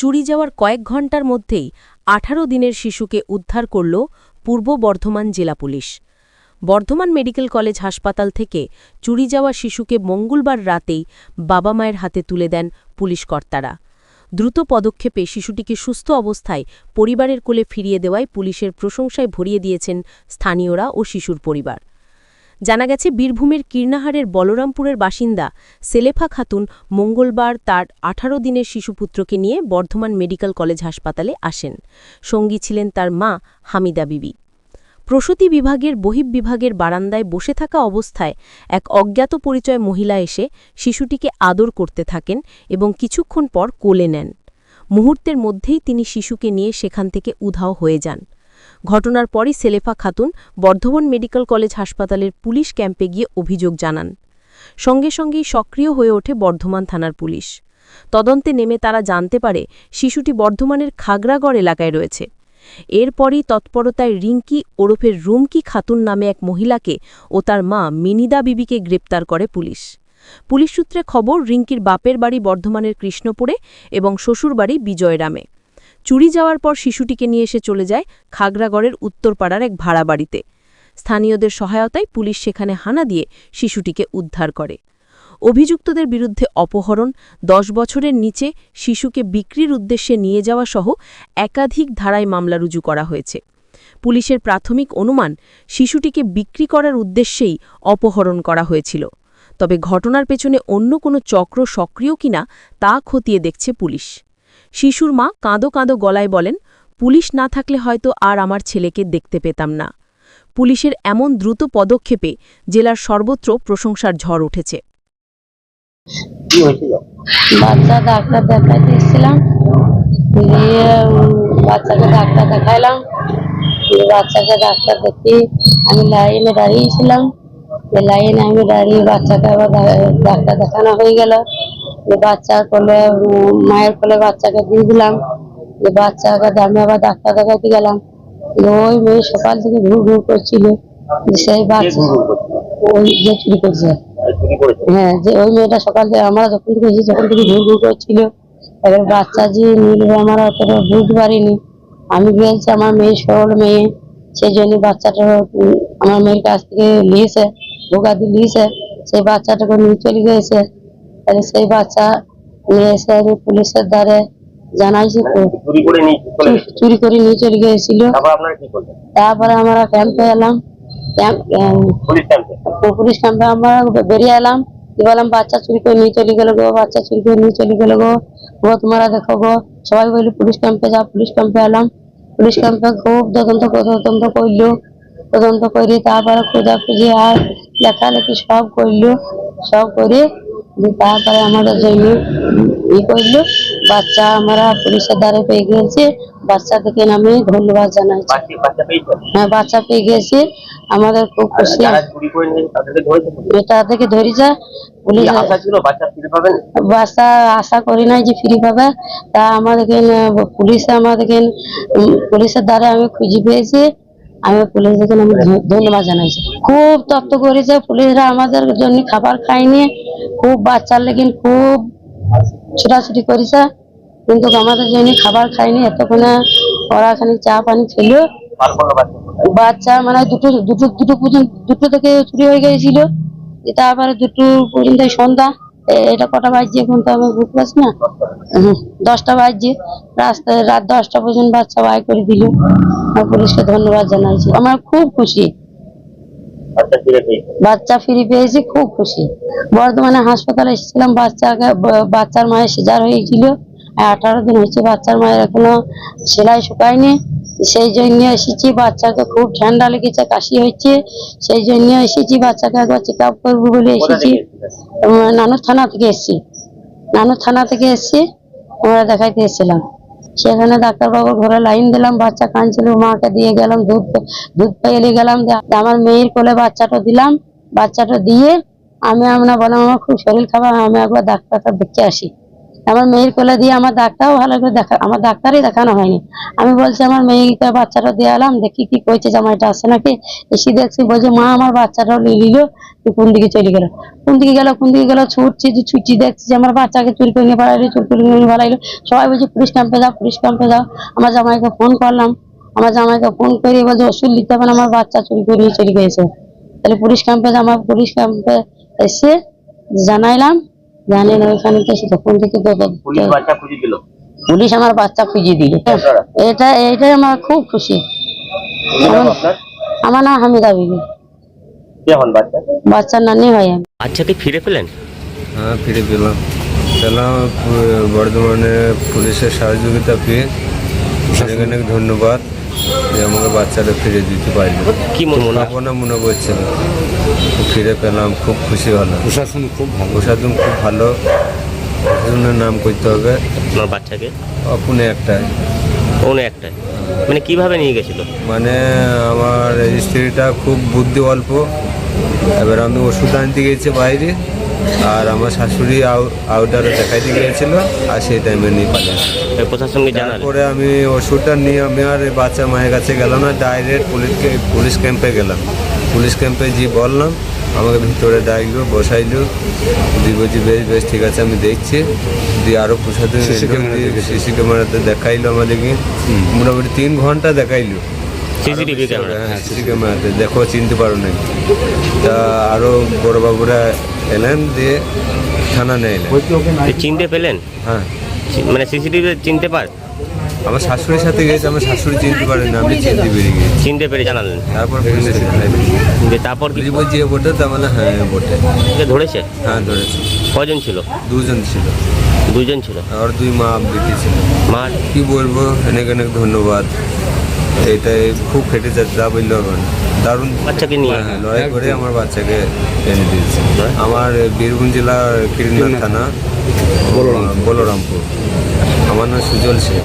চুরি যাওয়ার কয়েক ঘণ্টার মধ্যেই আঠারো দিনের শিশুকে উদ্ধার করল পূর্ব বর্ধমান জেলা পুলিশ। বর্ধমান মেডিকেল কলেজ হাসপাতাল থেকে চুরি যাওয়া শিশুকে মঙ্গলবার রাতেই বাবা মায়ের হাতে তুলে দেন পুলিশ কর্তারা। দ্রুত পদক্ষেপে শিশুটিকে সুস্থ অবস্থায় পরিবারের কোলে ফিরিয়ে দেওয়ায় পুলিশের প্রশংসায় ভরিয়ে দিয়েছেন স্থানীয়রা ও শিশুর পরিবার। জানা গেছে, বীরভূমের কীর্ণাহারের বলরামপুরের বাসিন্দা সেলেফা খাতুন মঙ্গলবার তার আঠারো দিনের শিশুপুত্রকে নিয়ে বর্ধমান মেডিকেল কলেজ হাসপাতালে আসেন। সঙ্গী ছিলেন তার মা হামিদা বিবি। প্রসূতি বিভাগের বহির্বিভাগের বারান্দায় বসে থাকা অবস্থায় এক অজ্ঞাত পরিচয় মহিলা এসে শিশুটিকে আদর করতে থাকেন এবং কিছুক্ষণ পর কোলে নেন। মুহূর্তের মধ্যেই তিনি শিশুকে নিয়ে সেখান থেকে উধাও হয়ে যান। ঘটনার পরই সেলেফা খাতুন বর্ধমান মেডিকেল কলেজ হাসপাতালের পুলিশ ক্যাম্পে গিয়ে অভিযোগ জানান। সঙ্গে সঙ্গেই সক্রিয় হয়ে ওঠে বর্ধমান থানার পুলিশ। তদন্তে নেমে তারা জানতে পারে, শিশুটি বর্ধমানের খাগড়াগড় এলাকায় রয়েছে। এরপরই তৎপরতায় রিঙ্কি ওরফের রুমকি খাতুন নামে এক মহিলাকে ও তার মা মিনিদা বিবিকে গ্রেপ্তার করে পুলিশ। পুলিশ সূত্রে খবর, রিঙ্কির বাপের বাড়ি বর্ধমানের কৃষ্ণপুরে এবং শ্বশুরবাড়ি বিজয়রামে। চুরি যাওয়ার পর শিশুটিকে নিয়ে এসে চলে যায় খাগড়াগড়ের উত্তরপাড়ার এক ভাড়া বাড়িতে। স্থানীয়দের সহায়তায় পুলিশ সেখানে হানা দিয়ে শিশুটিকে উদ্ধার করে। অভিযুক্তদের বিরুদ্ধে অপহরণ, দশ বছরের নিচে শিশুকে বিক্রির উদ্দেশ্যে নিয়ে যাওয়া সহ একাধিক ধারায় মামলা রুজু করা হয়েছে। পুলিশের প্রাথমিক অনুমান, শিশুটিকে বিক্রি করার উদ্দেশ্যেই অপহরণ করা হয়েছিল। তবে ঘটনার পেছনে অন্য কোনো চক্র সক্রিয় কিনা তা খতিয়ে দেখছে পুলিশ। শিশুর মা কাঁদো কাঁদো গলায় বলেন পুলিশ না থাকলে হয়তো আর আমার ছেলেকে দেখতে পেতাম না। পুলিশের এমন দ্রুত পদক্ষেপে জেলার সর্বত্র প্রশংসার ঝড় উঠেছে। বাচ্চা ডাক্তার দেখাইতে এসেছিলাম। বাচ্চাকে ডাক্তার দেখাইলাম। বাচ্চাকে ডাক্তার দেখি আমি লাইনে দাঁড়িয়েছিলাম। লাইনে আমি দাঁড়িয়ে বাচ্চাকে আবার ডাক্তার দেখানো হয়ে গেল। যে বাচ্চার কোলে মায়ের কোলে বাচ্চাকে দিয়ে দিলাম। যে বাচ্চাকে আমি আবার ডাক্তার দেখাতে গেলাম। ওই মেয়ে সকাল থেকে ঘুর ঘুর করছিল। সেই বাচ্চা ওই যে চুরি করছে। হ্যাঁ যে ওই মেয়েটা সকাল থেকে আমরা যখন থেকে এসেছি তখন থেকে ঘুর ঘুর করছিল। এবার বাচ্চা যে নিলবে আমরা অতটা বুঝতে পারিনি। আমি বলছি আমার মেয়ে সরল মেয়ে। সেই জন্য বাচ্চাটা আমার মেয়ের কাছ থেকে নিয়েছে ভোগা দিয়ে নিয়েছে সেই বাচ্চাটাকে নিয়ে চলে গিয়েছে তাহলে সেই বাচ্চা নিয়ে এসে আমি পুলিশের দ্বারে জানাইছি তো। চুরি করে নিয়ে চলে গিয়েছিল। তারপর আমরা ক্যাম্পে এলাম। পুলিশ ক্যাম্পে? আমরা বেরিয়ে এলাম। বললাম বাচ্চা চুরি করে নিয়ে চলে গেল গো বাচ্চা চুরি করে নিয়ে চলে গেল গো। গো তোমরা দেখো গো। সবাই বলি পুলিশ ক্যাম্পে যা পুলিশ ক্যাম্পে এলাম। পুলিশ ক্যাম্পে খুব তদন্ত তদন্ত করল তদন্ত করে তারপরে খোঁজাখুঁজি আর লেখালেখি সব করল সব করে দিয়ে তারপরে আমাদের জন্য ই করল বাচ্চা আমরা পুলিশের দ্বারে পেয়ে গিয়েছি বাচ্চা থেকে আমি ধন্যবাদ পেয়েছেন হ্যাঁ বাচ্চা পেয়ে গেছি আমাদের খুব খুশি। তাদেরকে ধরেছে এটা থেকে ধরি যা পুলিশ আশা বাচ্চা আশা করি নাই যে ফ্রি পাবে। তা আমাদেরকে পুলিশে আমাদেরকে পুলিশের দ্বারা আমি খুঁজে পেয়েছি। আমি পুলিশকে আমি ধন্যবাদ জানাইছি। খুব তত্ত্ব করেছে পুলিশরা আমাদের জন্য খাবার খায়নি। খুব বাচ্চার লেগিন খুব ছোটাছুটি করেছে, কিন্তু আমাদের জন্য খাবার খায়নি, এতক্ষণে ওরা খানিক চা পানি ছিল বাচ্চা মানে দুটো দুটো দুটো পর্যন্ত, দুটো থেকে চুরি হয়ে গিয়েছিল। তারপরে দুটো পর্যন্ত সন্ধ্যা এটা কটা বাজছে এখন তো আমি বুঝতে পারছি না। দশটা বাজছে, রাস্তায় রাত দশটা পর্যন্ত বাচ্চা বাই করে দিল। পুলিশকে ধন্যবাদ জানাইছি। আমার খুব খুশি। বাচ্চা ফিরে পেয়েছে। খুব খুশি। বর্ধমানে হাসপাতালে এসেছিলাম বাচ্চাকে বাচ্চার মায়ের সিজার হয়েছিল। আঠারো দিন হয়েছে বাচ্চার মায়ের এখনও সেলাই শুকায়নি। সেই জন্য এসেছি বাচ্চাকে খুব ঠান্ডা লেগেছে কাশি হচ্ছে সেই জন্য এসেছি বাচ্চাকে একবার চেক আপ করব বলে এসেছি। নানুর থানা থেকে এসেছি। নানুর থানা থেকে এসেছি আমরা দেখাইতে এসেছিলাম। সেখানে ডাক্তারবাবু ঘরে লাইন দিলাম, বাচ্চা কাঁদছিল, মাকে দিয়ে গেলাম, দুধ দুধ পেয়ে গেলাম আমার মেয়ের কোলে বাচ্চাটা দিলাম, বাচ্চাটা দিয়ে আমি আমরা বললাম, আমার খুব শরীর খারাপ, আমি একবার ডাক্তারটা দেখে আসি। আমার মেয়ের কোলে দিয়ে আমার ডাক্তারও ভালো করে দেখা আমার ডাক্তারই দেখানো হয়নি। আমি বলছি, আমার মেয়েকে বাচ্চাটা দিয়ে এলাম, দেখি কি কইছে জামাইটা আসে নাকি? এসে দেখছি, বলছে, মা, আমার বাচ্চাটাও তুই কোন দিকে চলে গেল? কোন দিকে গেল, কোন দিকে গেল, ছুটছি, যে ছুটছি, দেখছি যে আমার বাচ্চাকে চুরি করে নিয়ে পালাইলো চুরি করে নিয়ে পালাইলো সবাই বলছে, পুলিশ ক্যাম্পে যাও, পুলিশ ক্যাম্পে যাও। আমার জামাইকে ফোন করলাম। আমার জামাইকে ফোন করে বলছে, ওষুধ নিতে হবে আমার বাচ্চা চুরি করে নিয়ে চলে গেছে। তাহলে পুলিশ ক্যাম্পে আমার পুলিশ ক্যাম্পে এসে জানাইলাম জানি না ওইখানে তো তখন থেকে তো পুলিশ বাচ্চা খুঁজে দিল? পুলিশ আমার বাচ্চা খুঁজে দিল। এটা এইটাই আমার খুব খুশি। আমার নাম হামিদা বিবি। কে হন বাচ্চা? বাচ্চার নানি হয় আমি। বাচ্চাকে ফিরে পেলেন? হ্যাঁ ফিরে পেলাম। পেলাম বর্ধমানে পুলিশের সহযোগিতা পেয়ে। অনেক অনেক ধন্যবাদ যে আমাকে বাচ্চাটা ফিরে দিতে পারল। কি মনে মনে করছিল ফিরে পেলাম খুব খুশি হলাম। প্রশাসন খুব ভালো। প্রশাসন খুব ভালো। প্রশাসনের নাম করতে হবে আপনার বাচ্চাকে? অপুনে একটা অন্য একটাই মানে কীভাবে নিয়ে গেছিল? মানে আমার স্ত্রীটা খুব বুদ্ধি অল্প। এবার আমি ওষুধ আনতে গেছি বাইরে আর আমার শাশুড়ি আউ- আউটারে দেখাইতে গিয়েছিল আর সেই টাইমে নিয়ে এই প্রশাসনকে তারপরে আমি ওষুধটা নিয়ে আমি আর বাচ্চা মায়ের কাছে গেলাম না ডাইরেক্ট পুলিশ পুলিশ ক্যাম্পে গেলাম। পুলিশ ক্যাম্পে যে বললাম আমাকে ভিতরে ডাকলো বসাইলো। দিয়ে বলছি বেশ বেশ ঠিক আছে আমি দেখছি। দিয়ে আরও CC সিসি ক্যামেরাতে দেখাইলো আমাদেরকে। মোটামুটি তিন ঘণ্টা দেখাইলো। CCTV camera. হ্যাঁ সিসি ক্যামেরাতে। দেখো চিনতে পারো না তা আরও বড় বাবুরা এলেন দিয়ে থানা নিয়ে এলেন। চিনতে পেলেন? হ্যাঁ। মানে সিসিটিভি চিনতে পার আমার শাশুড়ির সাথে গেছে আমার শাশুড়ি চিনতে পারে না আমি চিনতে পেরে গেছি। চিনতে পেরে জানালেন? তারপর পুলিশে যে তারপর কি? পুলিশ বলছে এ বটে তার মানে হ্যাঁ বটে কে ধরেছে? হ্যাঁ ধরেছে। কজন ছিল? দুজন ছিল। দুজন ছিল? আর দুই মা বেটি ছিল। মা? কি বলব অনেক অনেক ধন্যবাদ। এটাই খুব খেটে যাচ্ছে যা বলল দারুণ। বাচ্চাকে নিয়ে? হ্যাঁ, লড়াই করে আমার বাচ্চাকে এনে দিয়েছে। হ্যাঁ। আমার বীরভূম জেলার কিরণা থানা বলরামপুর। আমার নাম সুজল শেখ